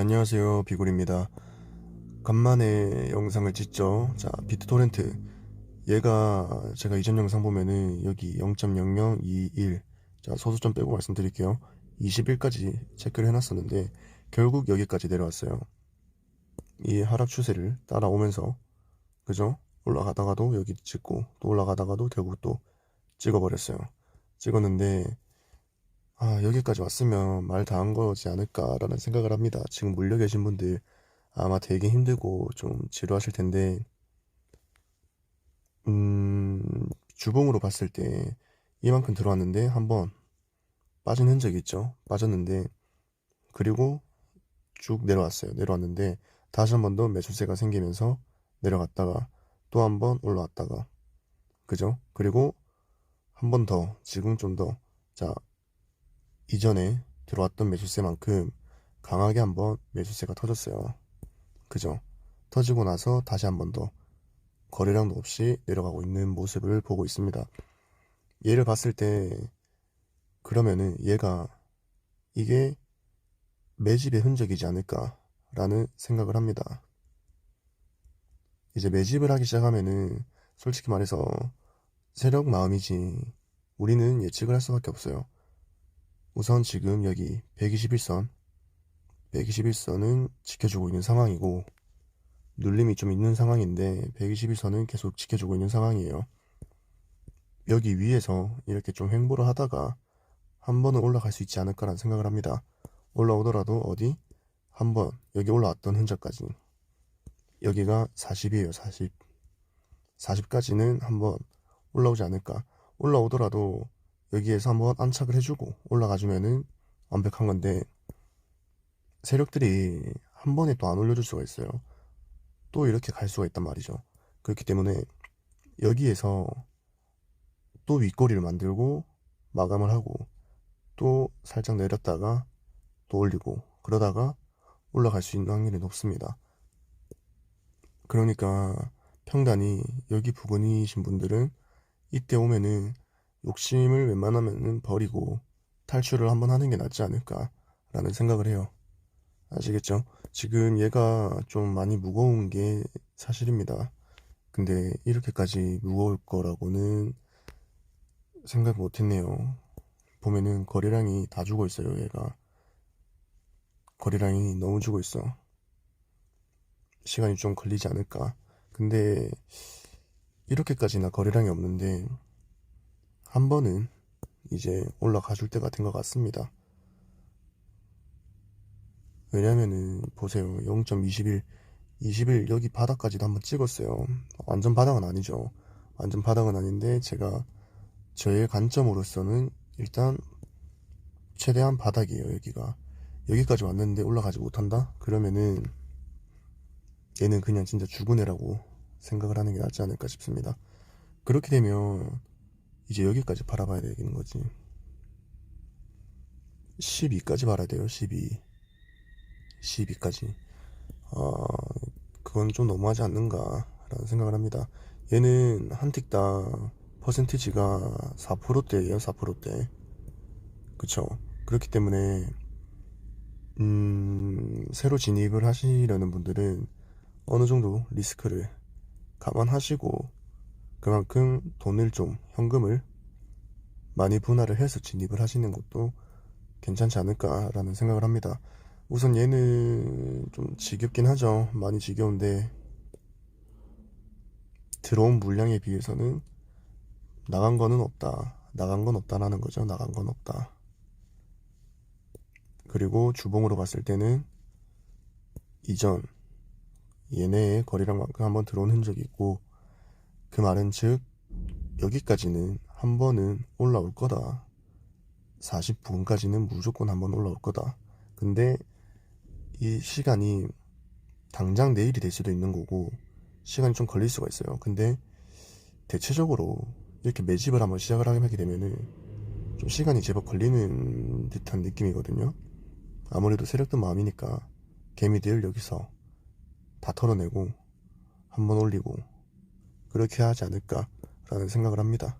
안녕하세요. 비굴입니다. 간만에 영상을 찍죠. 자, 비트토렌트. 얘가 제가 이전 영상 보면은 여기 0.0021. 자, 소수점 빼고 말씀드릴게요. 20일까지 체크를 해놨었는데 결국 여기까지 내려왔어요. 이 하락 추세를 따라오면서 그죠? 올라가다가도 여기 찍고 또 올라가다가도 결국 또 찍어버렸어요. 찍었는데 아, 여기까지 왔으면 말 다 한 거지 않을까라는 생각을 합니다. 지금 물려 계신 분들 아마 되게 힘들고 좀 지루하실 텐데, 음, 주봉으로 봤을 때 이만큼 들어왔는데 한번 빠진 흔적이 있죠. 빠졌는데, 그리고 쭉 내려왔어요. 내려왔는데, 다시 한 번 더 매수세가 생기면서 내려갔다가 또 한 번 올라왔다가, 그죠? 그리고 한 번 더, 지금 좀 더, 자, 이전에 들어왔던 매수세만큼 강하게 한번 매수세가 터졌어요. 그죠? 터지고 나서 다시 한 번 더 거래량도 없이 내려가고 있는 모습을 보고 있습니다. 얘를 봤을 때 그러면은 얘가 이게 매집의 흔적이지 않을까라는 생각을 합니다. 이제 매집을 하기 시작하면은 솔직히 말해서 세력 마음이지 우리는 예측을 할 수밖에 없어요. 우선 지금 여기 121선, 121선은 지켜주고 있는 상황이고, 눌림이 좀 있는 상황인데, 121선은 계속 지켜주고 있는 상황이에요. 여기 위에서 이렇게 좀 횡보를 하다가, 한 번은 올라갈 수 있지 않을까라는 생각을 합니다. 올라오더라도 어디? 한 번, 여기 올라왔던 흔적까지. 여기가 40이에요, 40. 40까지는 한번 올라오지 않을까. 올라오더라도 여기에서 한번 안착을 해주고 올라가주면은 완벽한 건데 세력들이 한 번에 또 안 올려줄 수가 있어요. 또 이렇게 갈 수가 있단 말이죠. 그렇기 때문에 여기에서 또 윗꼬리를 만들고 마감을 하고 또 살짝 내렸다가 또 올리고 그러다가 올라갈 수 있는 확률이 높습니다. 그러니까 평단이 여기 부근이신 분들은 이때 오면은 욕심을 웬만하면은 버리고 탈출을 한번 하는 게 낫지 않을까라는 생각을 해요. 아시겠죠? 지금 얘가 좀 많이 무거운 게 사실입니다. 근데 이렇게까지 무거울 거라고는 생각 못 했네요. 보면은 거래량이 다 주고 있어요, 얘가. 거래량이 너무 주고 있어. 시간이 좀 걸리지 않을까. 근데 이렇게까지나 거래량이 없는데 한 번은 이제 올라가 줄 때가 된 것 같습니다. 왜냐면은 보세요. 0.21 20일 여기 바닥까지도 한번 찍었어요. 완전 바닥은 아니죠. 완전 바닥은 아닌데 제가 저의 관점으로서는 일단 최대한 바닥이에요. 여기가 여기까지 왔는데 올라가지 못한다? 그러면은 얘는 그냥 진짜 죽은 애라고 생각을 하는 게 낫지 않을까 싶습니다. 그렇게 되면 이제 여기까지 바라봐야 되는 거지. 12까지 바라야 돼요, 12. 12까지. 아, 그건 좀 너무하지 않는가 라는 생각을 합니다. 얘는 한 틱당 퍼센티지가 4%대예요, 4%대. 그쵸. 그렇기 때문에, 음, 새로 진입을 하시려는 분들은 어느 정도 리스크를 감안하시고 그만큼 돈을 좀 현금을 많이 분할을 해서 진입을 하시는 것도 괜찮지 않을까라는 생각을 합니다. 우선 얘는 좀 지겹긴 하죠. 많이 지겨운데 들어온 물량에 비해서는 나간 거는 없다. 나간 건 없다라는 거죠. 나간 건 없다. 그리고 주봉으로 봤을 때는 이전 얘네의 거래량만큼 한번 들어온 흔적이 있고 그 말은 즉 여기까지는 한 번은 올라올 거다. 40분까지는 무조건 한 번 올라올 거다. 근데 이 시간이 당장 내일이 될 수도 있는 거고 시간이 좀 걸릴 수가 있어요. 근데 대체적으로 이렇게 매집을 한번 시작을 하게 되면은 좀 시간이 제법 걸리는 듯한 느낌이거든요. 아무래도 세력들 마음이니까 개미들 여기서 다 털어내고 한번 올리고 그렇게 하지 않을까라는 생각을 합니다.